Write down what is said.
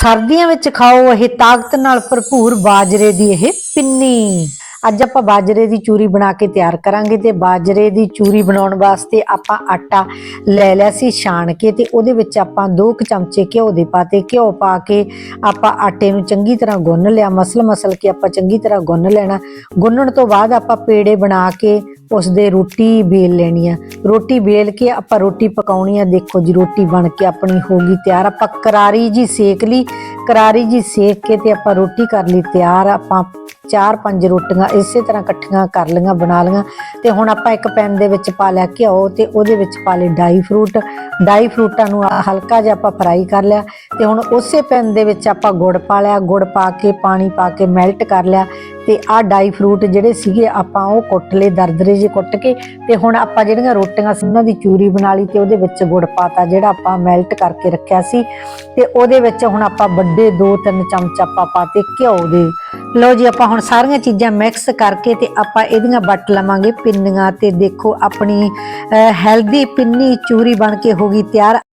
ਸਰਦੀਆਂ ਵਿੱਚ ਖਾਓ, ਇਹ ਤਾਕਤ ਨਾਲ ਭਰਪੂਰ ਬਾਜਰੇ ਦੀ ਇਹ ਪਿੰਨੀ। ਅੱਜ ਆਪਾਂ ਬਾਜਰੇ ਦੀ ਚੂਰੀ ਬਣਾ ਕੇ ਤਿਆਰ ਕਰਾਂਗੇ ਤੇ ਬਾਜਰੇ ਦੀ ਚੂਰੀ ਬਣਾਉਣ ਵਾਸਤੇ ਆਪਾਂ ਆਟਾ ਲੈ ਲਿਆ ਸੀ ਛਾਣ ਕੇ ਤੇ ਉਹਦੇ ਵਿੱਚ ਆਪਾਂ 2 ਚਮਚੇ ਘਿਓ ਦੇ ਪਾਤੇ। ਘਿਓ ਪਾ ਕੇ ਆਪਾਂ ਆਟੇ ਨੂੰ ਚੰਗੀ ਤਰ੍ਹਾਂ ਗੁੰਨ ਲਿਆ। ਮਸਲ ਮਸਲ ਕੇ ਆਪਾਂ ਚੰਗੀ ਤਰ੍ਹਾਂ ਗੁੰਨ ਲੈਣਾ। ਗੁੰਨਣ ਤੋਂ ਬਾਅਦ ਆਪਾਂ ਪੇੜੇ ਬਣਾ ਕੇ ਉਸ ਦੇ ਰੋਟੀ ਵੇਲ ਲੈਣੀ ਆ। ਰੋਟੀ ਵੇਲ ਕੇ ਆਪਾਂ ਰੋਟੀ ਪਕਾਉਣੀ ਆ। ਦੇਖੋ ਜੀ, ਰੋਟੀ ਬਣ ਕੇ ਆਪਣੀ ਹੋ ਗਈ ਤਿਆਰ। ਆਪਾਂ ਕਰਾਰੀ ਜੀ ਸੇਕ ਲਈ। ਕਰਾਰੀ ਜੀ ਸੇਕ ਕੇ ਤੇ ਆਪਾਂ ਰੋਟੀ ਕਰ ਲਈ ਤਿਆਰ। ਆਪਾਂ ਚਾਰ ਪੰਜ ਰੋਟੀਆਂ ਇਸੇ ਤਰ੍ਹਾਂ ਇਕੱਠੀਆਂ ਕਰ ਲਈਆਂ, ਬਣਾ ਲਈਆਂ। ਤੇ ਹੁਣ ਆਪਾਂ ਇੱਕ ਪੈਨ ਦੇ ਵਿੱਚ ਪਾ ਲਿਆ ਘਿਓ ਤੇ ਉਹਦੇ ਵਿੱਚ ਪਾ ਲਏ ਡਾਈ ਫਰੂਟ। ਡਾਈ ਫਰੂਟਾਂ ਨੂੰ ਹਲਕਾ ਜਿਹਾ ਆਪਾਂ ਫਰਾਈ ਕਰ ਲਿਆ। ਤੇ ਹੁਣ ਉਸੇ ਪੈਨ ਦੇ ਵਿੱਚ ਆਪਾਂ ਗੁੜ ਪਾ ਲਿਆ। ਗੁੜ ਪਾ ਕੇ, ਪਾਣੀ ਪਾ ਕੇ ਮੈਲਟ ਕਰ ਲਿਆ। ਤੇ ਆਹ ਡਾਈ ਫਰੂਟ ਜਿਹੜੇ ਸੀਗੇ ਆਪਾਂ ਉਹ ਕੁੱਟ ਲਏ, ਦਰਦਰੇ ਜੇ ਕੁੱਟ ਕੇ ਤੇ ਹੁਣ ਆਪਾਂ ਜਿਹੜੀਆਂ ਰੋਟੀਆਂ ਸੀ, ਉਹਨਾਂ ਦੀ ਚੂਰੀ ਬਣਾ ਲਈ ਤੇ ਉਹਦੇ ਵਿੱਚ ਗੁੜ ਪਾਤਾ ਜਿਹੜਾ ਆਪਾਂ ਮੈਲਟ ਕਰਕੇ ਰੱਖਿਆ ਸੀ ਤੇ ਉਹਦੇ ਵਿੱਚ ਹੁਣ ਆਪਾਂ ਵੱਡੇ 2-3 ਚਮਚ ਆਪਾਂ ਪਾਤੇ ਘਿਓ ਦੇ। ਲਓ ਜੀ, ਆਪਾਂ ਹੁਣ ਸਾਰੀਆਂ ਚੀਜ਼ਾਂ ਮਿਕਸ ਕਰਕੇ ਤੇ ਆਪਾਂ ਇਹਦੀਆਂ ਵੱਟ ਲਵਾਂਗੇ ਪਿੰਨੀਆਂ ਤੇ ਦੇਖੋ ਆਪਣੀ ਹੈਲਦੀ ਪਿੰਨੀ ਚੂਰੀ ਬਣ ਕੇ ਹੋ ਗਈ ਤਿਆਰ।